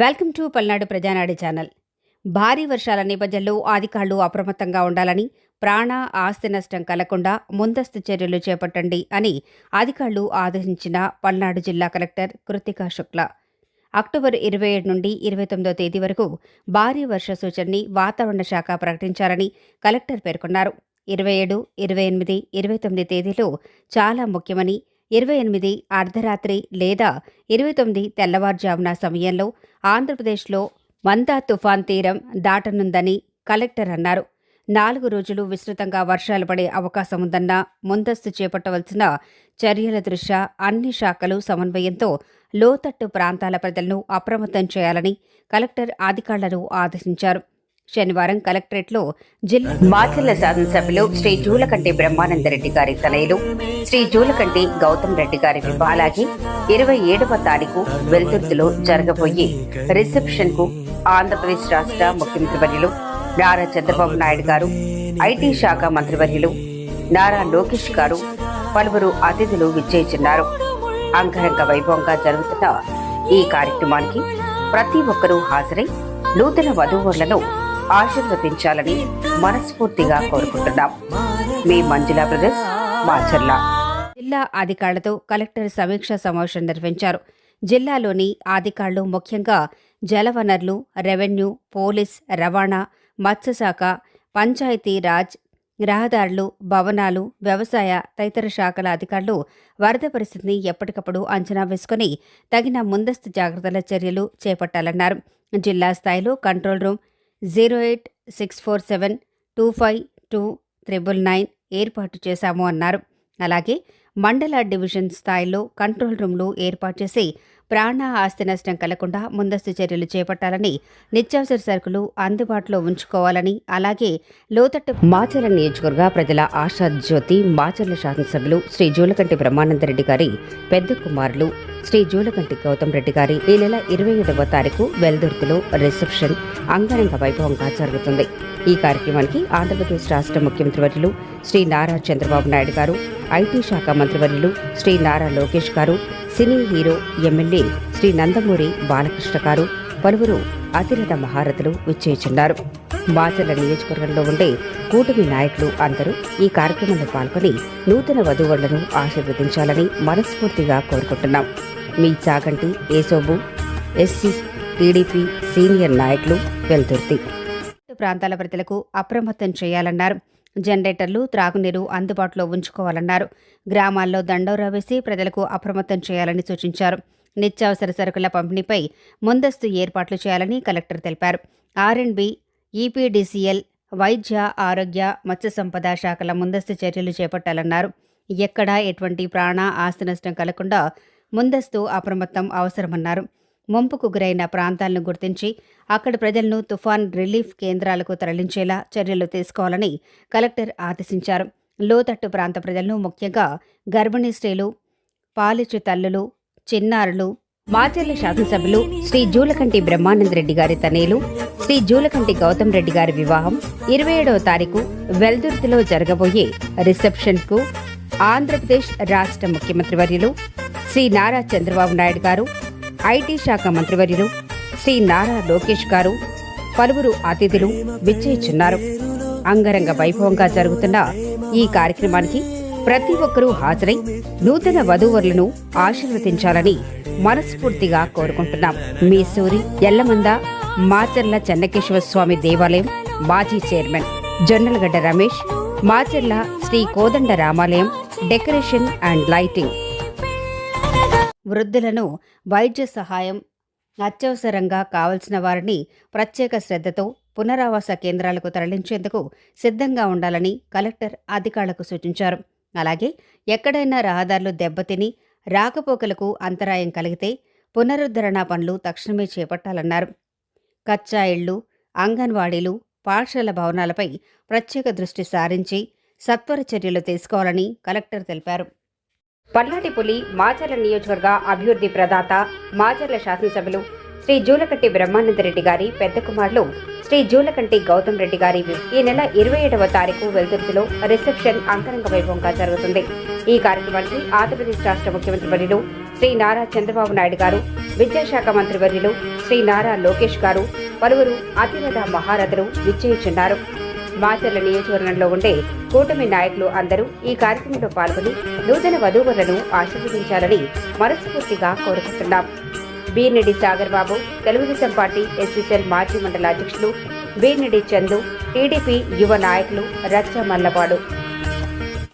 Welcome to Palnadu Prajanadu channel. భారీ వర్షాల నేపథ్యంలో అధికారులు అప్రమత్తంగా ఉండాలని ప్రాణ ఆస్తి నష్టం కలగకుండా ముందస్తు చర్యలు చేపట్టండి అని అధికారులు ఆదేశించిన పల్నాడు జిల్లా కలెక్టర్ కృతికా శుక్ల. అక్టోబర్ ఇరవై ఏడు నుండి ఇరవై తొమ్మిదో తేదీ వరకు భారీ వర్ష సూచనని వాతావరణ శాఖ ప్రకటించారని కలెక్టర్ పేర్కొన్నారు. ఇరవై ఏడు ఇరవై ఎనిమిది ఇరవై తొమ్మిది తేదీలో చాలా ముఖ్యమని ఇరవై ఎనిమిది అర్ధరాత్రి లేదా ఇరవై తొమ్మిది తెల్లవారుజామున సమయంలో ఆంధ్రప్రదేశ్లో మందా తుఫాన్ తీరం దాటనుందని కలెక్టర్ అన్నారు. నాలుగు రోజులు విస్తృతంగా వర్షాలు పడే అవకాశం ఉందన్న ముందస్తు చేపట్టవలసిన చర్యల దృష్ట్యా అన్ని శాఖలు సమన్వయంతో లోతట్టు ప్రాంతాల ప్రజలను అప్రమత్తం చేయాలని కలెక్టర్ అధికారులను ఆదేశించారు. శనివారం కలెక్టరేట్లో జిల్లా మాచర్ల శాసనసభ్యులు శ్రీ జూలకంటి బ్రహ్మానందరెడ్డి గారి తనయులు శ్రీ జూలకంటి గౌతమ్ రెడ్డి గారి బాలాగి ఇరవై ఏడవ తారీఖు వెల్దుర్తిలో జరగబోయే రిసెప్షన్కు ఆంధ్రప్రదేశ్ రాష్ట్ర ముఖ్యమంత్రివర్యులు నారా చంద్రబాబు నాయుడు గారు ఐటీ శాఖ మంత్రివర్యులు నారా లోకేష్ గారు పలువురు అతిథులు విచ్చేస్తున్నారు అంగరంగ వైభవంగా జరుగుతున్న ఈ కార్యక్రమానికి ప్రతి ఒక్కరూ హాజరై నూతన వధూవరులను ఆశీర్వదించాలని మనస్ఫూర్తిగా కోరుకుంటున్నాం. మీ మంజులా బ్రదర్స్ మాచర్ల. జిల్లా అధికారులతో కలెక్టర్ సమీక్ష సమావేశం నిర్వహించారు. జిల్లాలోని అధికారులు ముఖ్యంగా జలవనరులు రెవెన్యూ పోలీస్ రవాణా మత్స్యశాఖ పంచాయతీ రాజ్ రహదారులు భవనాలు వ్యవసాయ తదితర శాఖల అధికారులు వరద పరిస్థితిని ఎప్పటికప్పుడు అంచనా వేసుకుని తగిన ముందస్తు జాగ్రత్తల చర్యలు చేపట్టాలన్నారు. జిల్లా స్థాయిలో control room zero eight six four seven two five two triple nine ఏర్పాటు చేశాము అన్నారు. అలాగే మండల డివిజన్ స్థాయిలో కంట్రోల్ రూమ్లు ఏర్పాటు చేసి ప్రాణ ఆస్తి నష్టం కలగకుండా ముందస్తు చర్యలు చేపట్టాలని నిత్యావసర సరుకులు అందుబాటులో ఉంచుకోవాలని అలాగే లోతట్టు మాచర్ల నియోజకవర్గ ప్రజల ఆశా జ్యోతి మాచర్ల శాసనసభ్యులు శ్రీ జూలకంటి బ్రహ్మానందరెడ్డి గారి పెద్ద కుమారులు శ్రీ జూలకంటి గౌతమ్ రెడ్డి గారి ఈ నెల ఇరవై ఏడవ తారీఖు వెల్దుర్తిలో రిసెప్షన్ అంగరంగ వైభవంగా జరుగుతుంది. ఈ కార్యక్రమానికి ఆంధ్రప్రదేశ్ రాష్ట్ర ముఖ్యమంత్రి వర్యులు శ్రీ నారా చంద్రబాబు నాయుడు గారు ఐటీ శాఖ మంత్రివర్యులు శ్రీ నారా లోకేష్ గారు cine hero MLA Shri Nandamuri Balakrishna గారు పలువురు అతిరథ మహారథులు విచ్చేయుచున్నారు. మాచర్ల నియోజకవర్గంలో ఉండే కూటమి నాయకులు అందరూ ఈ కార్యక్రమంలో పాల్గొని నూతన వధువులను ఆశీర్వదించాలని మనస్ఫూర్తిగా కోరుకుంటున్నాం. మీ Chaganti Yesobu SC TDP senior నాయకులు వెల్దుర్తి. ప్రాంతాల ప్రజలకు అప్రమత్తం చేయాలన్నారు. జనరేటర్లు త్రాగునీరు అందుబాటులో ఉంచుకోవాలన్నారు. గ్రామాల్లో దండోరా వేసి ప్రజలకు అప్రమత్తం చేయాలని సూచించారు. నిత్యావసర సరుకుల పంపిణీపై ముందస్తు ఏర్పాట్లు చేయాలని కలెక్టర్ తెలిపారు. ఆర్ఎండ్బి ఈపీడీసీఎల్ వైద్య ఆరోగ్య మత్స్య సంపద శాఖల ముందస్తు చర్యలు చేపట్టాలన్నారు. ఎక్కడా ఎటువంటి ప్రాణ ఆస్తి నష్టం కలగకుండా ముందస్తు అప్రమత్తం అవసరమన్నారు. ముంపుకు గురైన ప్రాంతాలను గుర్తించి అక్కడి ప్రజలను తుఫాన్ రిలీఫ్ కేంద్రాలకు తరలించేలా చర్యలు తీసుకోవాలని కలెక్టర్ ఆదేశించారు. లోతట్టు ప్రాంత ప్రజలను ముఖ్యంగా గర్భిణీ స్త్రీలు పాలిచ్చు తల్లులు చిన్నారులు మాచర్ల శాసనసభ్యులు శ్రీ జూలకంటి బ్రహ్మానందరెడ్డి గారి తనేలు శ్రీ జూలకంటి గౌతమ్ రెడ్డి గారి వివాహం ఇరవై ఏడవ తారీఖు వెల్దుర్తిలో జరగబోయే రిసెప్షన్కు ఆంధ్రప్రదేశ్ రాష్ట్ర ముఖ్యమంత్రి వర్యులు శ్రీ నారా చంద్రబాబు నాయుడు గారు ఐటీ శాఖ మంత్రివర్యులు శ్రీ నారా లోకేష్ గారు పలువురు అతిథులు విచ్చేచున్నారు అంగరంగ వైభవంగా జరుగుతున్న ఈ కార్యక్రమానికి ప్రతి ఒక్కరూ హాజరై నూతన వధూవరులను ఆశీర్వదించాలని మనస్ఫూర్తిగా కోరుకుంటున్నాం. మీ సూరి ఎల్లమంద మాచర్ల చెన్నకేశ్వర స్వామి దేవాలయం మాజీ చైర్మన్ జొన్నలగడ్డ రమేష్ మాచర్ల శ్రీ కోదండ రామాలయం డెకరేషన్ అండ్ లైటింగ్. వృద్ధులను వైద్య సహాయం అత్యవసరంగా కావలసిన వారిని ప్రత్యేక శ్రద్ధతో పునరావాస కేంద్రాలకు తరలించేందుకు సిద్ధంగా ఉండాలని కలెక్టర్ అధికారులకు సూచించారు. అలాగే ఎక్కడైనా రహదారులు దెబ్బతిని రాకపోకలకు అంతరాయం కలిగితే పునరుద్ధరణ పనులు తక్షణమే చేపట్టాలన్నారు. కచ్చా ఇళ్ళు అంగన్వాడీలు పాఠశాల భవనాలపై ప్రత్యేక దృష్టి సారించి సత్వర చర్యలు తీసుకోవాలని కలెక్టర్ తెలిపారు. పల్నాటి పులి మాచర్ల నియోజకవర్గ అభివృద్ధి ప్రదాత మాచర్ల శాసనసభ్యులు శ్రీ జూలకంటి బ్రహ్మానందరెడ్డి గారి పెద్ద కుమారులు శ్రీ జూలకంటి గౌతమ్ రెడ్డి గారి ఈ నెల ఇరవై ఏడవ తారీఖు వెల్దుర్తిలో రిసెప్షన్ అంతరంగ వైభవంగా జరుగుతుంది. ఈ కార్యక్రమానికి ఆంధ్రప్రదేశ్ రాష్ట్ర ముఖ్యమంత్రి వర్యులు శ్రీ నారా చంద్రబాబు నాయుడు గారు విద్యాశాఖ మంత్రి వర్యులు శ్రీ నారా లోకేష్ గారు పలువురు అతిరథ మహారథులు విచ్చేయుచున్నారు. మాచర్ల నియోజకవర్గంలో ఉండే కూటమి నాయకులు అందరూ ఈ కార్యక్రమంలో పాల్గొని నూతన వధూవరులను ఆశీర్వదించాలని మనస్ఫూర్తిగా కోరుకుంటున్నాం. Birnidi Sagar Babu Telugu Desam party SC cell మాజీ మండల అధ్యక్షులు బీర్నిడి చందు టీడీపీ యువ నాయకులు రచ్చ మల్లపాడు